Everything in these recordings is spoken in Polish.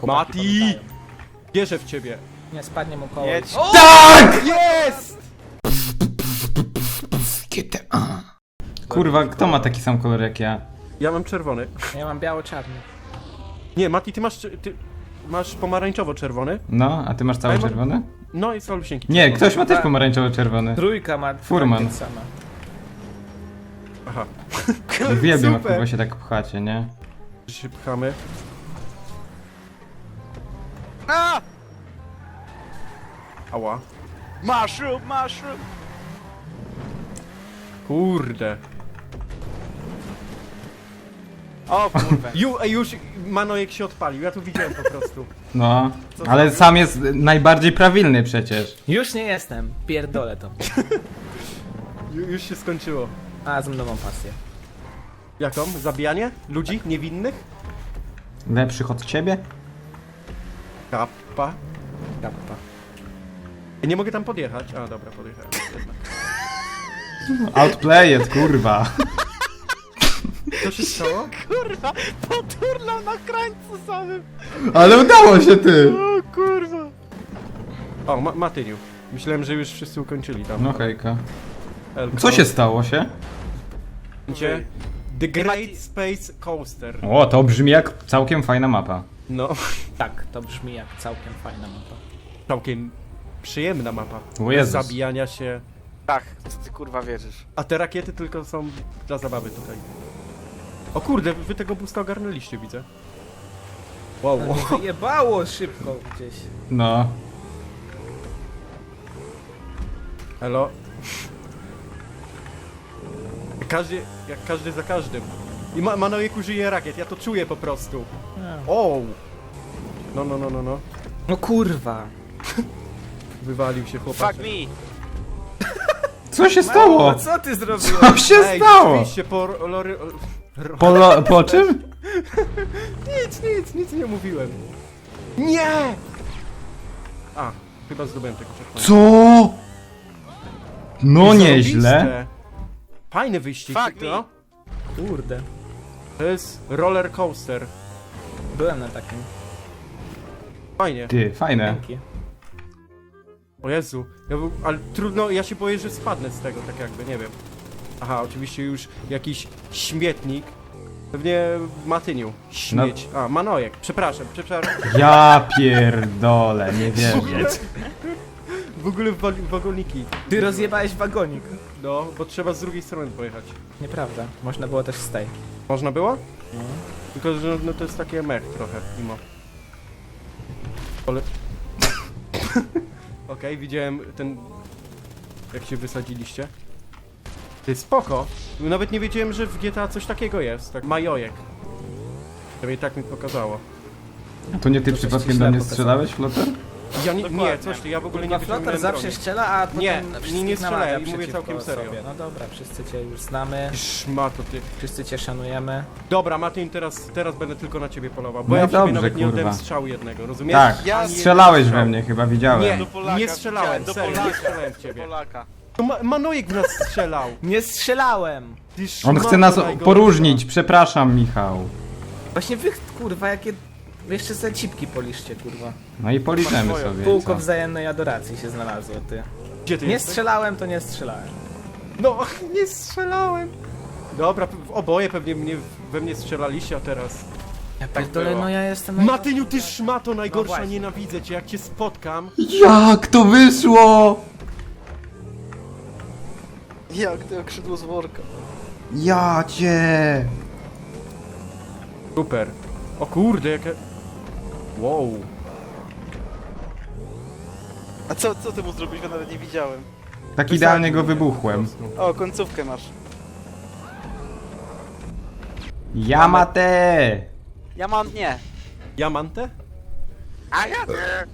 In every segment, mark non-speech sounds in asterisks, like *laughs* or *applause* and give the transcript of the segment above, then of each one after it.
Chłopaki Mati! pamiętają. Wierzę w ciebie. Nie, spadnie mu koło. Jedź. Tak! Jest! GTA. Kurwa, kto ma taki sam kolor jak ja? Ja mam czerwony. Ja mam biało-czarny. Nie, Mati, ty masz, ty masz pomarańczowo-czerwony? No, a ty masz cały czerwony? No i solusienki. Nie, czerwone. ktoś ma też pomarańczowo-czerwony. Trójka ma Furman. tak sama. Aha, Uwielbiam, jak Super. kurwa się tak pchacie, nie? się pchamy. A! Ała. Mushroom, mushroom! Kurde. O kurwa. Ju, ej, już Manojek się odpalił, ja tu widziałem po prostu. No, Co ale zrobił? sam jest najbardziej prawilny przecież. Już nie jestem. Pierdolę to. Ju, już się skończyło. A, z nową pasję. Jaką? Zabijanie? Ludzi? Niewinnych? Lepszych od ciebie? Kappa. Kappa. Nie mogę tam podjechać. A, dobra, podjechałem. *laughs* Outplay it, kurwa. Co się stało? *laughs* Kurwa, poturlał na krańcu samym. Ale udało się ty! O kurwa. O, ma Matyniu. Myślałem, że już wszyscy ukończyli tam. No hejka. Elko. Co się stało się? Będzie The Great Space Coaster. O, to brzmi jak całkiem fajna mapa. No, *laughs* Tak, to brzmi jak całkiem fajna mapa. całkiem przyjemna mapa. O Bez Jezus. zabijania się. Tak, co ty kurwa wierzysz? A te rakiety tylko są dla zabawy tutaj. O kurde, wy tego busta ogarnęliście, widzę. Wow. Mnie wyjebało szybko gdzieś. No. Elo. Każdy, jak każdy za każdym. I ma, Manojek użyje rakiet, ja to czuję po prostu. O! No, no, no, no, no. No kurwa. Wywalił się chłopak. Fuck me! Co się stało? O, co ty zrobiłeś? Co się Ej, stało? rzeczywiście, po lory... ro- Po, lo, po czym? *laughs* Nic, nic, nic nie mówiłem. Nie! A, chyba zdobyłem tego checkpointa. Co? No nieźle. Fajny wyścig. Fuck no. Kurde. To jest roller coaster. Byłem na takim. Fajnie. Ty, fajne. Dzięki. O Jezu. Ja był, ale trudno, ja się boję, że spadnę z tego, tak jakby, nie wiem. Aha, oczywiście już jakiś śmietnik. Pewnie w Matyniu. Śmieć. A, Manojek. Przepraszam, przepraszam. Ja pierdolę, nie wierzę. W ogóle wa- wagoniki. Ty rozjebałeś wagonik. No, bo trzeba z drugiej strony pojechać. Nieprawda. Można było też z tej. Można było? Tylko, że no, to jest takie mech trochę, mimo. Ale... Okej, widziałem ten... Jak się wysadziliście. Ty, spoko. Nawet nie wiedziałem, że w GTA coś takiego jest. Tak, majojek. Przynajmniej tak mi pokazało. To nie ty przypadkiem do mnie strzelałeś, Flotter? Ja nie, nie, Dokładnie. coś ty, ja w ogóle Kurwa, nie Flotar wyciągnąłem zawsze broni. strzela, a potem Nie, wszystkich nie strzelałem, namawia mówię przeciwko całkiem serio. Sobie. No dobra, wszyscy cię już znamy. Szmato ty. Wszyscy cię szanujemy. Dobra, Martin, teraz, teraz będę tylko na ciebie polował, bo No ja w ciebie dobrze, nawet nie kurwa. oddałem strzału jednego, rozumiesz? Tak, Ja strzelałeś we mnie, chyba widziałem. Nie. Do Polaka, Nie strzelałem, widziałem, do serio, nie Polaka. strzelałem w ciebie. Do Polaka. To ma Manojek w nas strzelał. Nie strzelałem! Ty On szmato chce nas najgorsza. poróżnić, przepraszam Michał. Właśnie wy, kurwa, jakie... Jeszcze te cipki poliszcie, kurwa. No i policzymy Masz sobie. Półko co? wzajemnej adoracji się znalazło, ty. Gdzie ty Nie jesteś? strzelałem, to nie strzelałem. No, *laughs* nie strzelałem. Dobra, p- oboje pewnie mnie, we mnie strzelaliście, a teraz... Ja Tak pierdolę, było. no ja jestem... Matyniu, ty szmato najgorsza, właśnie. nienawidzę cię, jak cię spotkam. Jak to wyszło? Jak to krzydło z worka. Ja cię. Super. O kurde, jakie... Wow. A co, co ty mu zrobiłeś? Ja nawet nie widziałem. Tak idealnie go wybuchłem. O, końcówkę masz. Yamate! Ja mam nie. Diamantę? A ja nie.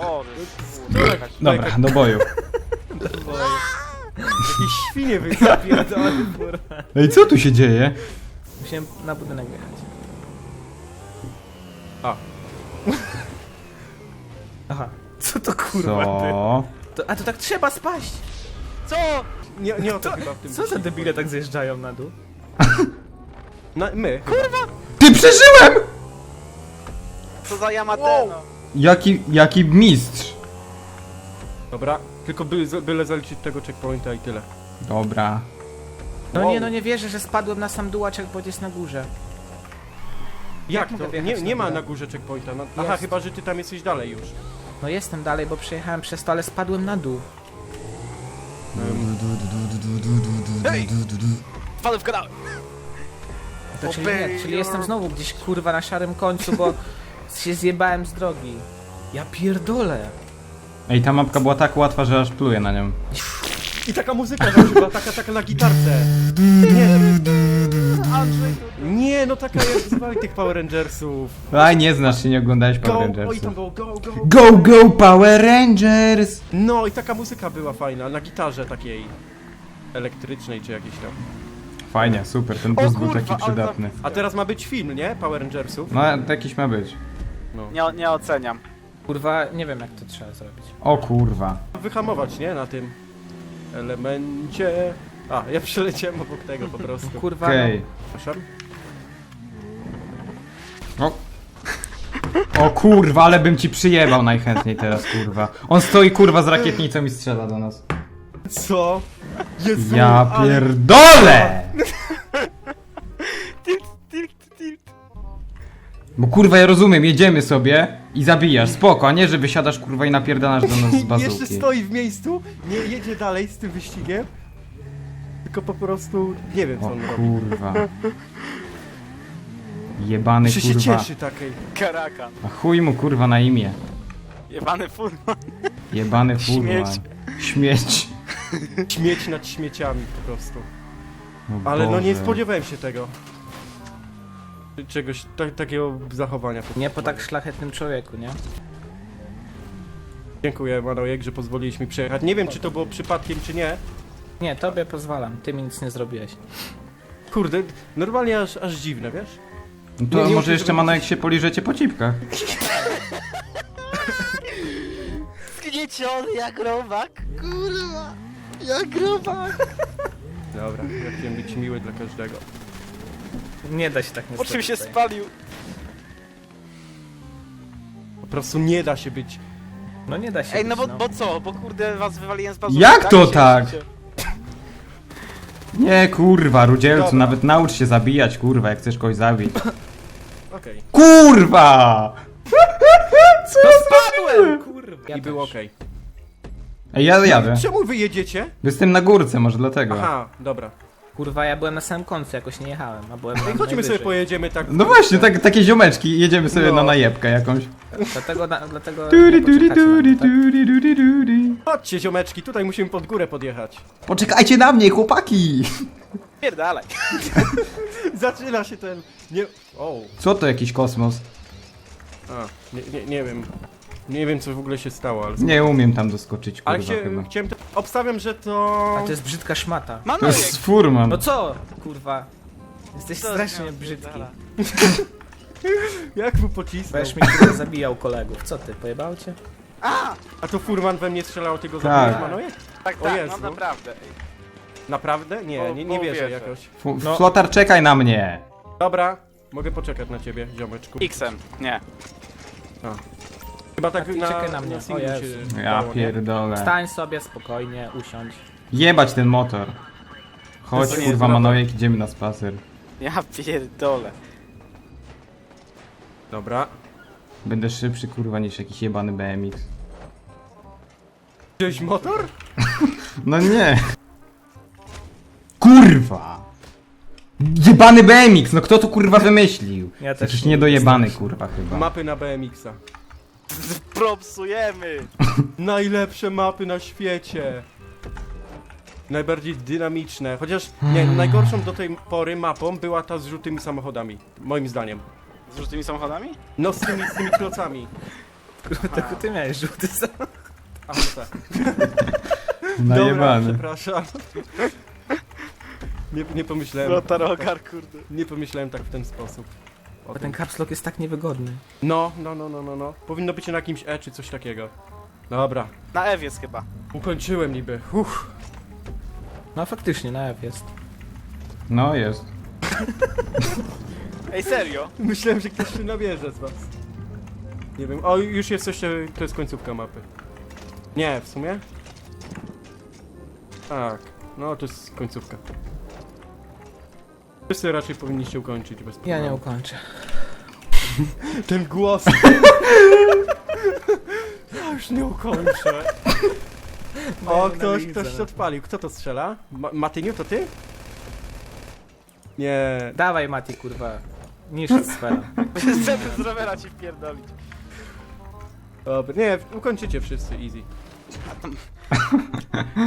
O, to jest... kurwa. Dobra, do boju. Jakieś świnie wysadził. Pierdolę, kurwa. No i co tu się dzieje? Musiałem na budynek wjechać. A. Aha. *laughs* Co to kurwa, ty? Co? To, a to tak trzeba spaść! Co? Nie, nie o to chyba w tym Co za debile tak zjeżdżają na dół? *laughs* Na, my. Kurwa! Ty przeżyłem! Co za Yamateno? Jaki, jaki mistrz. Dobra, tylko by, byle zaliczyć tego checkpointa i tyle. Dobra. No Wow. nie, no nie wierzę, że spadłem na sam dół, a checkpoint jest na górze. Jak mogę to? wjechać Nie, na nie ma górę? na górze checkpointa. No, aha, Jest. chyba, że ty tam jesteś dalej już. No jestem dalej, bo przejechałem przez to, ale spadłem na dół. Hej! Wpadłem w kanał! To czyli nie, czyli jestem znowu gdzieś kurwa na szarym końcu, bo się zjebałem z drogi. Ja pierdolę. Ej, ta mapka była tak łatwa, że aż pluję na nią. I taka muzyka chyba, taka, taka na gitarce. Nie, nie, no taka jak z tych Power Rangersów. Aj, nie znasz się, nie oglądałeś Go, Power oj tam Rangersów. było, go, go. Go, go, Power Rangers! No i taka muzyka była fajna, na gitarze takiej elektrycznej czy jakiejś tam. Fajnie, super, ten bus był taki przydatny. A teraz ma być film, nie? Power Rangersów. No, to jakiś ma być. No. Nie, nie oceniam. Kurwa, nie wiem jak to trzeba zrobić. O kurwa. Wyhamować, nie? Na tym elemencie. A, ja przeleciałem obok tego po prostu. *laughs* Kurwa, Okej. Przepraszam. O. o kurwa, ale bym ci przyjebał najchętniej teraz, kurwa. On stoi kurwa z rakietnicą i strzela do nas. Co? Jezu, Ja ale- pierdolę! Tilt, tilt, tilt. Bo kurwa ja rozumiem, jedziemy sobie i zabijasz, spoko, a nie, że wysiadasz kurwa i napierdalasz do nas z *laughs* Jeszcze bazuki. stoi w miejscu, nie jedzie dalej z tym wyścigiem. Tylko po prostu nie wiem co O on robi. kurwa. Jebany Czy się kurwa. cieszy takiej. Karakan. A chuj mu kurwa na imię. Jebany furman. Jebany *laughs* furman. Śmieć. Śmieć. Śmieć nad śmieciami po prostu. O Ale no nie Boże. spodziewałem się tego. Czegoś ta, takiego zachowania. po Nie po tak szlachetnym człowieku, nie? Dziękuję Manojek, że pozwoliłeś mi przejechać. Nie wiem czy to było przypadkiem czy nie. Nie, tobie pozwalam, ty mi nic nie zrobiłeś. Kurde, normalnie aż, aż dziwne, wiesz? No to nie może muszę jeszcze zrobić- mano jak się poliżecie po cipkach. Zgnieciony jak robak. Kurwa. Jak robak. Dobra, ja chciałem być miły dla każdego. Nie da się tak nie Po czym się tutaj. spalił? Po prostu nie da się być. No nie da się Ej, no być, bo, bo co? Bo kurde was wywaliłem z bazuki. Jak to Się tak? Nie kurwa, Rudzielcu, Dobra. nawet naucz się zabijać kurwa, jak chcesz kogoś zabić. *coughs* Okej. Kurwa! *laughs* No spadłem! Kurwa. Ja I było okej. Ej, ja jadę. Czemu wy jedziecie? Jestem na górce, może dlatego. Aha, dobra. Kurwa, ja byłem na samym końcu, jakoś nie jechałem, a byłem Ej, chodźmy sobie najwyżej. pojedziemy tak. No właśnie, tak, takie ziomeczki, jedziemy sobie No. na najebkę jakąś. Dlatego, na, dlatego Turi, turi, turi, tak? turi, turi, turi. Chodźcie ziomeczki, tutaj musimy pod górę podjechać. Poczekajcie na mnie, chłopaki! Pierdalaj. *laughs* Zaczyna się ten. Nie. O. Co to jakiś kosmos? A, nie, nie, nie wiem. Nie wiem co w ogóle się stało, ale. Nie umiem tam doskoczyć, Ale kurwa, chcie, chyba. chciałem. Te... Obstawiam, że to. A to jest brzydka szmata. To Manojek. jest furman. No co, kurwa? Jesteś Co strasznie brzydki. *laughs* Jak mu pocisnął? Będziesz mi kurwa zabijał kolegów. Co ty, pojebał cię? A! A to furman we mnie strzelał, ty go Tak. zabiłeś, Manojek? Tak, O tak, Jezu. no naprawdę. Ej. Naprawdę? Nie, Bo- nie, bo nie wierzę wierzę. jakoś. Fu- No. Flotar, czekaj na mnie! Dobra, mogę poczekać na ciebie, ziomeczku. X-em. Nie. Chyba tak na, czekaj na mnie, singlu o się Jezu. Ja dało, nie? pierdolę. Stań sobie spokojnie, usiądź. Jebać ten motor. Chodź To nie jest kurwa prawda. Manojek, idziemy na spacer. Ja pierdolę. Dobra. Będę szybszy kurwa niż jakiś jebany BMX. Wziąłeś motor? *laughs* No nie. Kurwa! Jebany BMX, no kto to kurwa wymyślił? Ja też Przecież niedojebany kurwa chyba. Mapy na BMX-a. Propsujemy. *laughs* Najlepsze mapy na świecie. Najbardziej dynamiczne. Chociaż nie, najgorszą do tej pory mapą była ta z żółtymi samochodami. Moim zdaniem. Z żółtymi samochodami? No z tymi, z tymi klocami. Tylko ty miałeś żółty sam. A, no tak. *laughs* Dobra, Najebany. przepraszam. Nie, nie pomyślałem. Rotarogar, kurde. Nie pomyślałem tak w ten sposób. Bo ten caps lock jest tak niewygodny. No, no, no, no, no, no. Powinno być na jakimś E czy coś takiego. Dobra. Na F jest chyba. Ukończyłem niby. Uff. No faktycznie, na F jest. No jest. Ej, serio? *laughs* Myślałem, że ktoś się nabierze z was. Nie wiem, o już jest jeszcze, to jest końcówka mapy. Nie, w sumie? Tak, no to jest końcówka. Wszyscy raczej powinniście ukończyć bez Ja problemu. nie ukończę. *laughs* Ten głos. *laughs* ja już nie ukończę. *laughs* O, ktoś, ktoś się odpalił. Kto to strzela? Ma Matyniu, to ty? Nie. Dawaj Mati, kurwa. Niż sfera. Chcemy z rowera ci wpierdolić. Dobra, nie, ukończycie wszyscy, easy.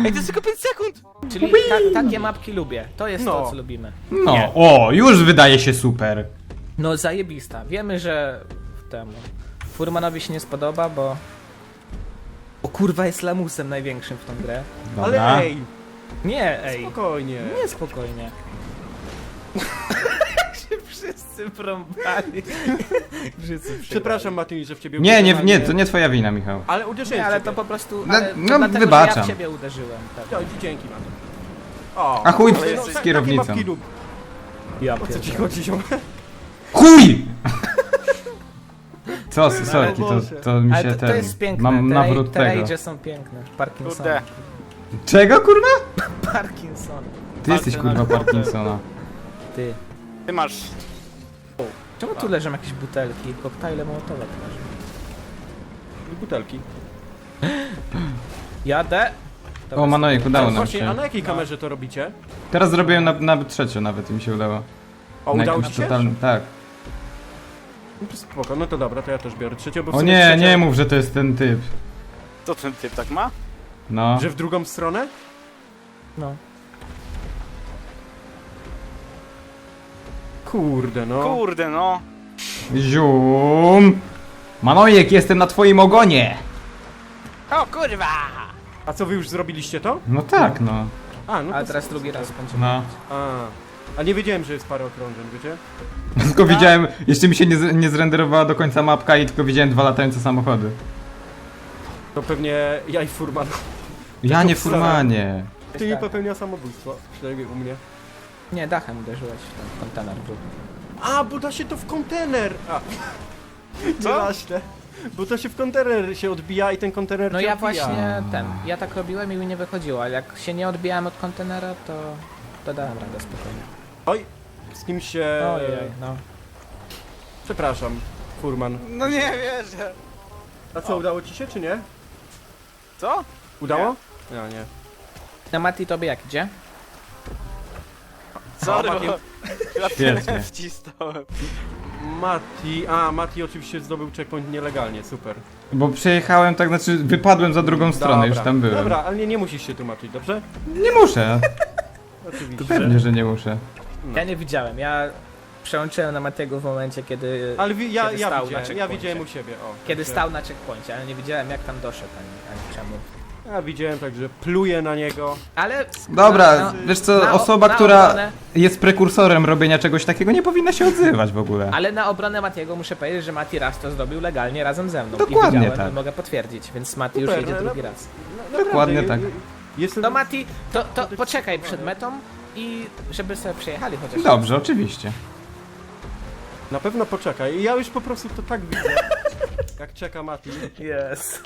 Ej, to jest tylko 5 sekund! Czyli ta, takie mapki lubię. To jest No. to, co lubimy. No, Nie. o, już wydaje się super. No zajebista. Wiemy, że temu Furmanowi się nie spodoba, bo... O kurwa jest lamusem największym w tą grę. Dobra. Ale ej, Nie, ej. spokojnie. Nie, spokojnie. Wszyscy prąbali. *laughs* wszyscy. Przepraszam Matyni, że w ciebie Nie, nie, nie, to nie twoja wina, Michał. Ale uderzyłem Nie, ale to ciebie. po prostu... No, Ale to no, dlatego, że wybaczam. ja w ciebie uderzyłem. Tak. O, dzięki Maty. O, A chuj ale z takie kierownicą. mapki lub- Ja O co ci chodzi, ziom? Chuj! *laughs* Co, sorki, to, to mi się Ale to, to ten... jest piękne. Mam te, nawrót te tego. są piękne. Parkinson. Kurde. Czego, kurwa? Parkinson. Ty jesteś, kurwa. Parkinsona. Ty. Ty masz... Czemu tu leżą jakieś butelki? Koktajle mołotowe tu leżą. Butelki. *gasps* Jadę. Dobra, O, Manojek, udało nam Właśnie, a się. na jakiej kamerze to robicie? Teraz zrobiłem na, na trzecią nawet i mi się udało. O, Na udało jakimś ci się? totalnym- Tak. No to spoko, no to dobra, to ja też biorę trzecią, bo w O sumie nie, trzecia- nie mów, że to jest ten typ. Co ten typ tak ma? No. Że w drugą stronę? No. Kurde, no. Kurde no. Zium! Manojek, jestem na twoim ogonie! O kurwa! A co, wy już zrobiliście to? No tak, no. A, no Ale to... teraz drugi raz będziemy. No. A, a nie wiedziałem, że jest parę okrążeń, wiecie? *laughs* Tylko widziałem, jeszcze mi się nie, z- nie zrenderowała do końca mapka i tylko widziałem dwa latające samochody. To pewnie ja i Furman. Ja nie furmanie. Ty nie popełnia samobójstwo, przynajmniej u mnie. Nie, dachem uderzyłeś w ten kontener drugi. A, bo da się to w kontener! A, *laughs* Co? nieważne. Bo to się w kontener się odbija i ten kontener No cię ja odbija. właśnie ten, ja tak robiłem i mi nie wychodziło, ale jak się nie odbijałem od kontenera, to, to dałem radę spokojnie. Oj, z kim się... Ojej, no. Przepraszam, Furman. No nie wierzę. A co, udało ci się, czy nie? Co? Udało? Ja nie. Na Mati tobie jak idzie? Sorry, bo... Ja Świetnie. wcisnąłem. Mati, a Mati oczywiście zdobył checkpoint nielegalnie, super. Bo przejechałem tak, znaczy wypadłem za drugą stronę, Dobra, już tam byłem. Dobra, ale nie, nie musisz się tłumaczyć, dobrze? Nie muszę. *laughs* Oczywiście. Pewnie, że nie muszę. No. Ja nie widziałem, ja przełączyłem na Matiego w momencie, kiedy, Ale wi- ja, Kiedy ja stał na widziałem, ja checkpoincie. widziałem u siebie, o. kiedy także- stał na checkpoincie, ale nie widziałem jak tam doszedł ani, ani czemu. Ja widziałem, także pluję na niego. Ale... Dobra, na- wiesz co, na- osoba, na która obronę- jest prekursorem robienia czegoś takiego nie powinna się odzywać w ogóle. Ale na obronę Matiego muszę powiedzieć, że Mati raz to zrobił legalnie razem ze mną. Dokładnie I widziałem, tak. i mogę potwierdzić, więc Mati już Super, jedzie no, drugi no. raz. No, Dokładnie tak. Jestem... To Mati, to, to poczekaj przed metą i żeby sobie przejechali chociaż. Dobrze, oczywiście. Na pewno poczekaj. Ja już po prostu to tak widzę. *laughs* Jak czeka Mati. Jest.